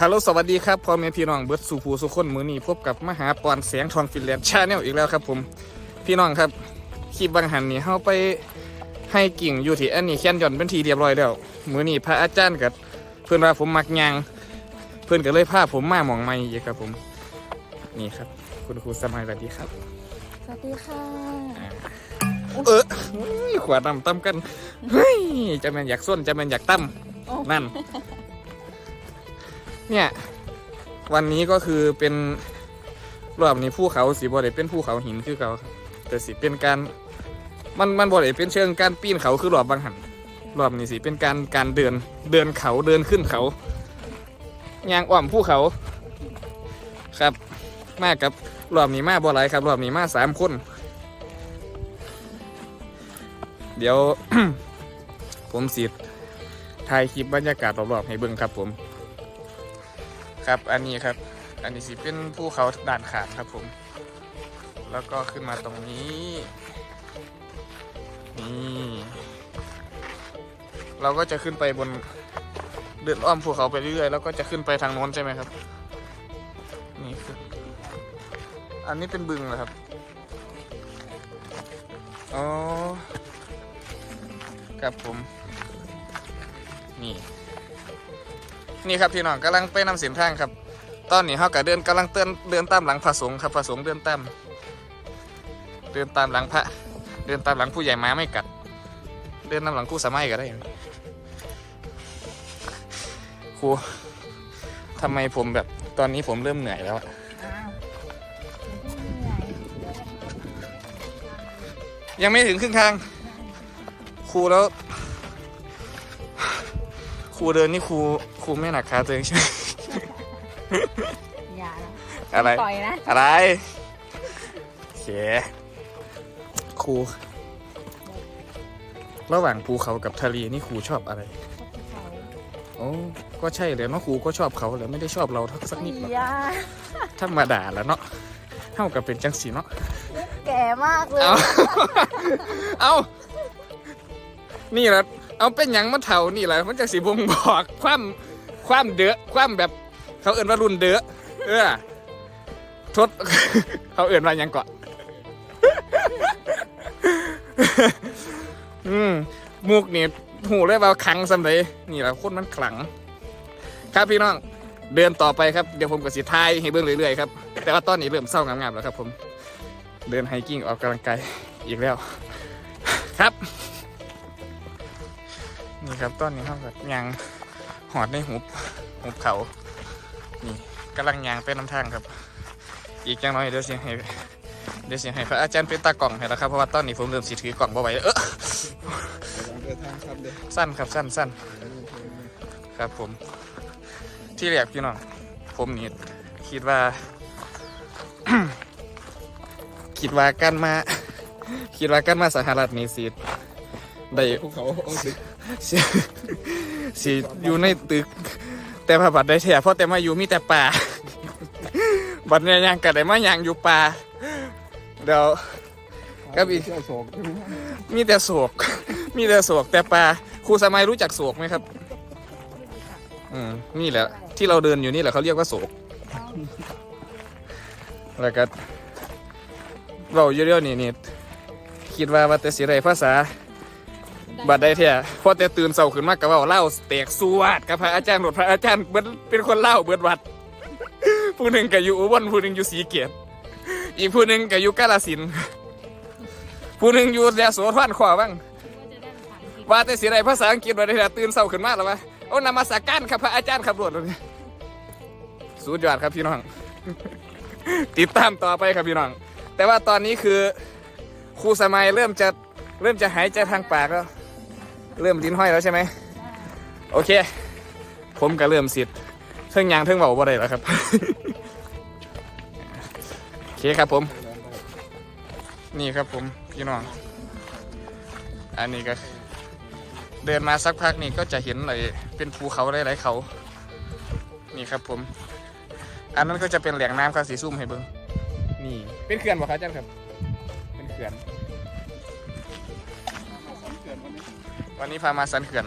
ฮัลโหลสวัสดีครับพ่อแม่พี่น้องเบิร์ดสุภูสุคนมือนี้พบกับมหาปอนแสงทองฟินแลนด์ชาแนลอีกแล้วครับผม พี่น้องครับคลิปบางหันนี่เข้าไปให้กิ่งอยู่ที่อันนี้แคนยอนเป็นทีเรียบร้อยแล้วมือนี้พระอาจารย์กับเพื่อนว่าผมมักยาง เพื่อนก็เลยพาผมมาหมองไม่อีกครับผม นี่ครับ คุณครูสมัยสวัสดีครับ สวัสดีค่ะ เออเฮ้ยขวาดำตั้มกันเฮ้ยจะแมันอยากส้นจะแมันอยากตั้มโอ้นั่น เนี่ย วันนี้ก็คือเป็นรอบนี้ภูเขาสีบอดเป็นภูเขาหินคือเขาแต่สิเป็นการมันมันบอดเป็นเชิงการปีนเขาคือรอบบางหันรอบนี้สิเป็นการการเดินเดินเขาเดินขึ้นเขายางอ้อมภูเขาครับมากับรอบนี้มาบ่หลยครับรอบนี้มาสามคนเดี๋ยวผมสิถ่ายคลิปบรรยากาศรอบๆให้เบิ่งครับผม ครับ อันนี้ครับ อันนี้สิเป็นภูเขาด่านขาดครับผม แล้วก็ขึ้นมาตรงนี้ นี่ เราก็จะขึ้นไปบนเดินอ้อมภูเขาไปเรื่อยๆ แล้วก็จะขึ้นไปทางโน้นใช่ไหมครับ นี่คือ อันนี้เป็นบึงเหรอครับ อ๋อ ครับผม นี่ นี่ครับพี่น้องกำลังไปนำสียนทางครับ ตอนนี้เขาก็เดินกำลังเตือนเดินตามหลังพระสงฆ์ครับพระสงฆ์เดินตามเดินตามหลังพระ เดินตามหลังผู้ใหญ่ม้าไม่กัด เดินตามหลังผู้สามัยก็ได้ครูทำไมผมแบบตอนนี้ผมเริ่มเหนื่อยแล้วอะยังไม่ถึงครึ่งทาง ครูแล้ว ครูเดินนี่ครู รูไม่หนักขาตัวเองใช่ไหมอย่านะอะไรปล่อยนะ อะไรโอเคครู ระหว่างภูเขากับทะเลนี่ครูชอบอะไร โอ้ก็ใช่เลยเนาะครูก็ชอบเขาแหล้วไม่ได้ชอบเราทักสักนิดหรอกอย่าธรรมดาแหล้วเนาะเท่ากับเป็นจังสีเนาะ แก่มากเลย เอา เอานี่แหละเอาเป็นหยังมาเท่านี่แหละมันจะสีบ่งบอกความ ความเดอะความแบบเขาเอื่นว่ารุ่นเดอะเออทด เขาเอื่นว่าหยังเกาะ อืมมุกนี่หูเลยว่าขังสำเลยนี่แหละคนมันขลัง ครับพี่น้อง เดินต่อไปครับ เดี๋ยวผมกับสีทายให้เบิ่งเรื่อยๆครับ แต่ว่าตอนนี้เริ่มเศร้างามๆแล้วครับ ผม เดินไฮกิ้งออกกำลังกายอีกแล้ว ครับ นี่ครับต้นนี้เขาแบบยาง หอดในหุบหุบเขา นี่กำลังยางไปน้ำทางครับ อีกจังน้อยเดี๋ยวเสียงให้เดี๋ยวเสียงให้พระอาจารย์เป็นตากล่องให้แล้วครับเพราะว่าตอนนี้ผมเริ่มสิถือกล่องบ่ไหวแล้วเออเดินทางครับเด้อสั้นครับสั้นสั้นครับผม ที่แรกพี่น้องผมนี่คิดว่า คิดว่าการมา คิดว่าการมาสหรัฐนี่สิได้ภูเขาเอาสิ สิอยู่ในตึก แต่พระบัดได้แท้เพราะแต่มาอยู่มีแต่ป่า บัดเนี่ยยังกัได้มายังอยู่ป่าเดี๋ยวกับอีกเที่โศกมีแต่โศก มีแต่โศกแต่ป่าครูสมัยรู้จักโศกไหมครับ อืมนี่แหละ ที่เราเดินอยู่นี่แหละเขาเรียกว่าโศกแล้วก็เราเยอะๆนี่นี่คิดว่าว่าแต่สิไรภาษา บัดได้เท่พอแต่ตื่นเสาขึ้นมากับว่าเล่าแตกสวดกับพระอาจารย์หลดพระอาจารย์เบิดเป็นคนเล่าเบิดวัด ผู้หนึ่งก็อยู่อุบลผู้หนึ่งอยู่ศรีเกียรติอีกผู้หนึ่งก็อยู่กาฬสินธุ์ผู้หนึ่งอยู่ยโสธรขวาบ้างว่าแต่สิไรภาษาอังกฤษว่าได้เท่ตื่นเสาขึ้นมาแล้ววะโอ้นำมาสักการครับพระอาจารย์ขับรถเลยสุดยอดครับพี่น้อง ติดตามต่อไปครับพี่น้อง แต่ว่าตอนนี้คือครูสมัยเริ่มจะเริ่มจะหายใจทางปากแล้ว เริ่มลิ้นห้อยแล้วใช่ไหมโอเค ผมก็เริ่มสิทธิ์เทิงยางเทิงเบาบ่ได้แล้วครับ โอเคครับผม นี่ครับผมพี่น้อง อันนี้ก็ เดินมาสักพักนี่ก็จะเห็นเลยเป็นภูเขาหลายๆเขา นี่ครับผม อันนั้นก็จะเป็นแหล่งน้ำครับสีซุ่มให้เบิ้งนี่ เป็นเขื่อนบ่ครับอาจารย์ครับ เป็นเขื่อน วันนี้วันนี้พามาสันเขื่อน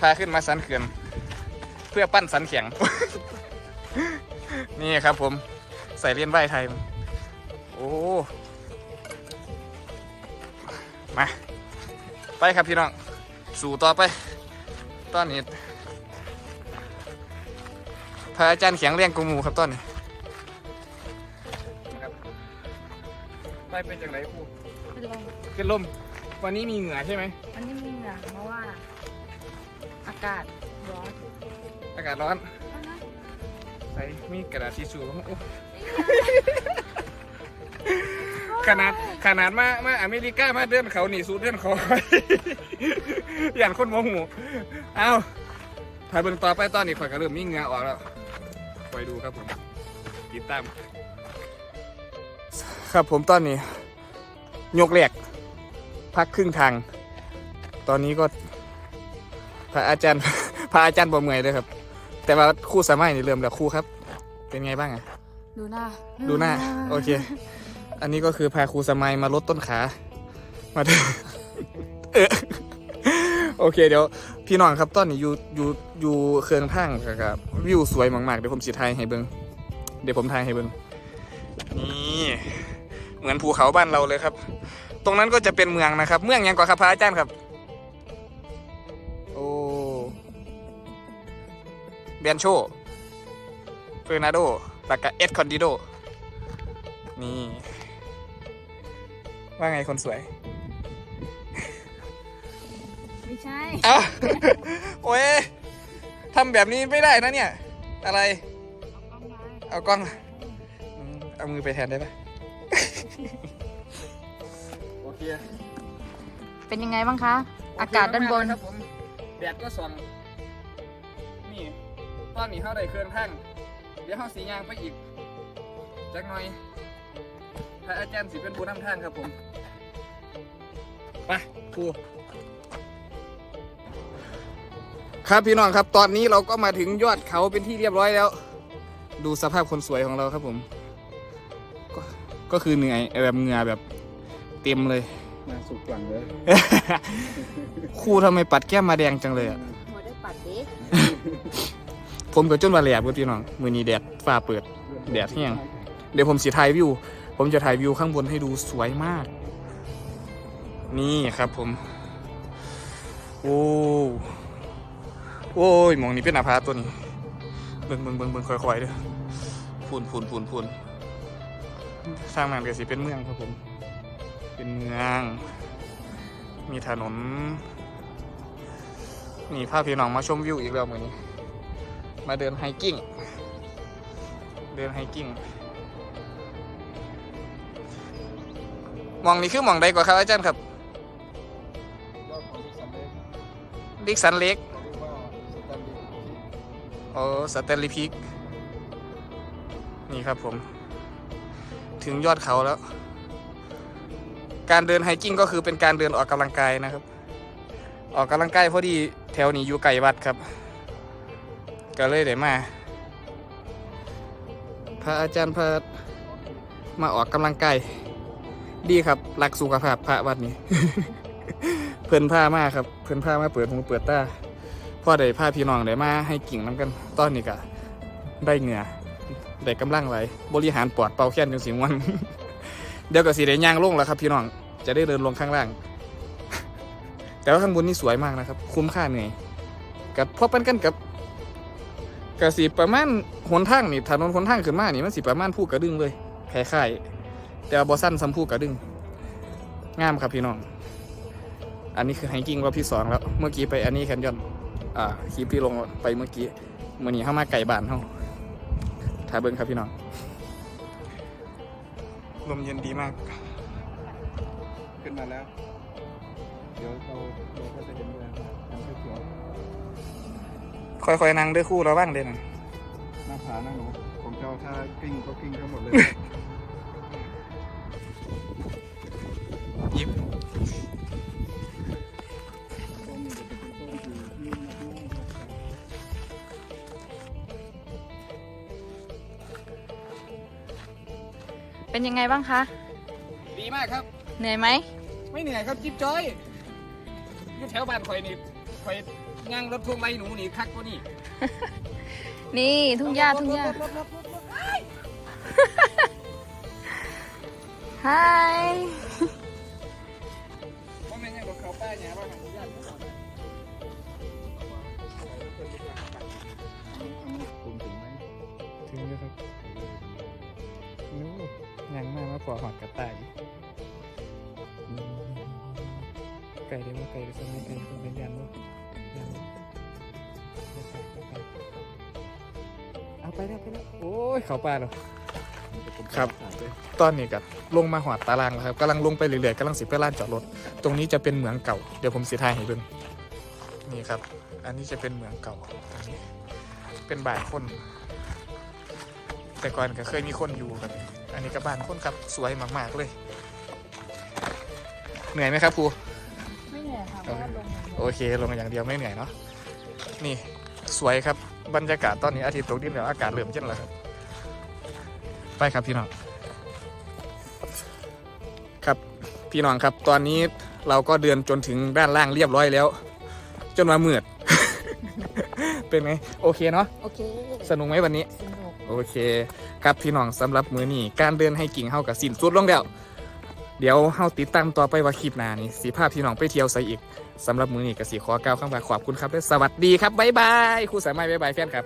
พาขึ้นมาสันเขื่อนพื่อปั้นสันแข็ง นี่ครับผมใส่เลียนไหวไทย โอ้ มา ไปครับพี่น้อง สู่ต่อไป ตอนนี้พระอาจารย์แข็งแรงกูหมูครับตอนนี้ไปเป็นจากไหนครูเป็นลมขึ้นลม วันนี้มีเหงื่อใช่ไหมอันนี้มีเหงื่อเพราะว่า อากาศร้อนอากาศร้อน ใส่มีกระดาษทิชชู่บ้างโอ้ขนาดขนาดมามาอเมริกามาเดินเขาหนีสูดเดินเขาอย่างคนโมโหเอาถ่ายเบิ่งต่อไปตอนนี้ข่อยก็เริ่มมีเหงื่อออกแล้วคอยดูครับผมติดตาม ครับผมตอนนี้ ยกแรก พักครึ่งทาง ตอนนี้ก็พระอาจารย์พระอาจารย์บ่เมื่อยเลยครับ แต่ว่าครู่สามัยนี่เริ่มแล้วครู่ครับ เป็นไงบ้างอะดูหน้าดูหน้าโอเค อันนี้ก็คือพาครูสมัยมาลดต้นขามาเถอะเออโอเคเดี๋ยวพี่น้องครับตอนนี้อยู่อยู่อยู่เครื่องทางครับวิวสวยมากๆเดี๋ยวผมสิถ่ายให้เบิงเดี๋ยวผมถ่ายให้เบิงนี่เหมือนภูเขาบ้านเราเลยครับ ตรงนั้นก็จะเป็นเมืองนะครับ เมืองหยังกว่าครับพระอาจารย์ครับ โอ้เบียนโชเฟอร์นาโดแล้วก็เอ็ดคอนดิโด นี่ ว่าไงคนสวย ไม่ใช่เอ้าโอ้ยทำแบบนี้ไม่ได้นะเนี่ย อะไร เอากล้องมาเอากล้องอืมเอามือไปแทนได้ปะโอ เคเป็นยังไงบ้างคะ อากาศด้านบน ครับผมแดดก็ส่องนี่ตอนนี้เข้าได้เครื่องทั้งเดี๋ยวเข้าสียางไปอีกจักหน่อยพระอาจารย์สิเป็นผู้นำทางครับผมไปครูครับพี่น้องครับ ตอนนี้เราก็มาถึงยอดเขาเป็นที่เรียบร้อยแล้ว ดูสภาพคนสวยของเราครับผม ก็ก็คือเหนื่อยแบบเหงื่อแบบ เต็มเลย มาสุกหลังเลยครูทำไมปัดแก้มมาแดงจังเลยอะ หัวได้ปัดดิผมกับจนว่าแหลบกับพี่น้อง มือนี้แดดฟ้าเปิด แดดแห้งเดี๋ยวผมสิถ่ายวิว ผมจะถ่ายวิวข้างบนให้ดูสวยมาก นี่ครับผม โอ้โอ้ยหมองนี้เป็นอาพาตัวนี้ เบิ่งเบิ่งเบิ่งเบิ่งค่อยๆเด้อพูนพูนพูนพูนสร้างมันก็สิเป็นเมืองครับผม เป็นเมือง มีถนนนี่พาพี่น้องมาชมวิวอีกแล้วมือนี้ มาเดินไฮกิ้ง เดินไฮกิ้งมองนี่คือมองใดกว่าครับอาจารย์ครับยอดของสำเร็จดิกสันเล็กโอ้สเตนลีพิก นี่ครับผม ถึงยอดเขาแล้ว การเดินไฮกิ้งก็คือเป็นการเดินออกกำลังกายนะครับ ออกกำลังกายพอดีแถวนี้อยู่ไกลวัดครับ ก็เลยได้มาพระอาจารย์พระมาออกกำลังกายดีครับรักสุขภาพพระวัดนี้ เพื่อนผ้ามากครับ เพื่อนผ้ามาเปิดหูเปิดตาพ่อได้พาพี่น้องได้มาให้กิ่งน้ำกันตอนนี้ก็ได้เหงื่อได้กำลังไหลบริหารปอดเป่าแค้นจนสิงวัน เดี๋ยวก็สีได้ย่างลงแล้วครับพี่น้อง จะได้เดินลงข้างล่าง แต่ว่าข้างบนนี่สวยมากนะครับ คุ้มค่าเหนื่อยกับพอปันกันกับกระสีประมาณหนทางนี่ถนนหนทางขึ้นมานี่มันสิประมาณผู้กระดึงเลยคล้ายๆแต่ว่าบอสั้นสัมผู้กระดึงงามครับพี่น้อง อันนี้คือไฮกิ้งรอบที่สองแล้ว เมื่อกี้ไปอันนี้แคนยอน อ่าคลิปที่ลงไปเมื่อกี้มื่อนี้เข้ามาไก่บ้านเขาถ่ายเบิ้งครับพี่น้อง ลมเย็นดีมาก ขึ้นมาแล้ว เดี๋ยวเราเราก็จะเห็นเลยน้ำเขียวค่อยๆนั่งด้วยคู่ระว่างเด่นๆหน้าผาหน้าหนูผมจะเอาท่ากิ้งก็กิ้งทั้งหมดเลย ยิบต้นนี้จะเป็นต้นอยู่ที่มะม่วงเป็นยังไงบ้างคะ ดีมากครับ เหนื่อยไหม ไม่เหนื่อยครับจิ๊บจ้อยอยู่แถวบ้านข่อยนี่ข่อยย่างรถทวงไรหนูนี่คักกว่านี่นี่ทุ่งหญ้าทุ่งหญ้าฮายว่าแม่นยังดอกเขาป้ายเนี่ยว่าทางญาติคุณถึงไหมถึงแล้วครับนู้ยังมากมาปอหอดกระต่ายอืม ไก่เดี๋ยวว่าไก่เดี๋ยวสมัยไก่เป็นยันว่ายันเอาไปแล้วไปแล้วโอ้ยเขาป่าแล้วครับ ตอนนี้ก็ลงมาหอดตารางแล้วครับกำลังลงไปเรื่อยๆกำลังสิบไปลานจอดรถ ตรงนี้จะเป็นเหมืองเก่า เดี๋ยวผมสีทายให้เบิ่งนี่ครับ อันนี้จะเป็นเหมืองเก่าอันนี้เป็นบ้านคน แต่ก่อนก็เคยมีคนอยู่ครับอันนี้ก็บ้านคนครับสวยมากๆเลย เหนื่อยไหมครับครู โอเคลงอย่างเดียวไม่เหนื่อยเนาะนี่สวยครับบรรยากาศตอนนี้อาทิตย์ตกดินแล้วอากาศเริ่มเย็นแล้วครับ ไปครับพี่น้องครับพี่น้องครับ ตอนนี้เราก็เดินจนถึงด้านล่างเรียบร้อยแล้ว จนมามืดเป็นไงโอเคเนาะโอเคสนุกไหมวันนี้ สนุก โอเค ครับพี่น้องสำหรับมือนี้การเดินให้กิ่งเฮากับสินสุดลงแล้วเดี๋ยวเฮาติดตามต่อไปว่าคลิปหน้านี่สีภาพพี่น้องไปเที่ยวใส่อีกสำหรับมือนี้กับสีขอก้าวข้างกาขอบคุณครับและสวัสดีครับบ๊ายบายครูสามารถบ๊ายบายแฟนครับ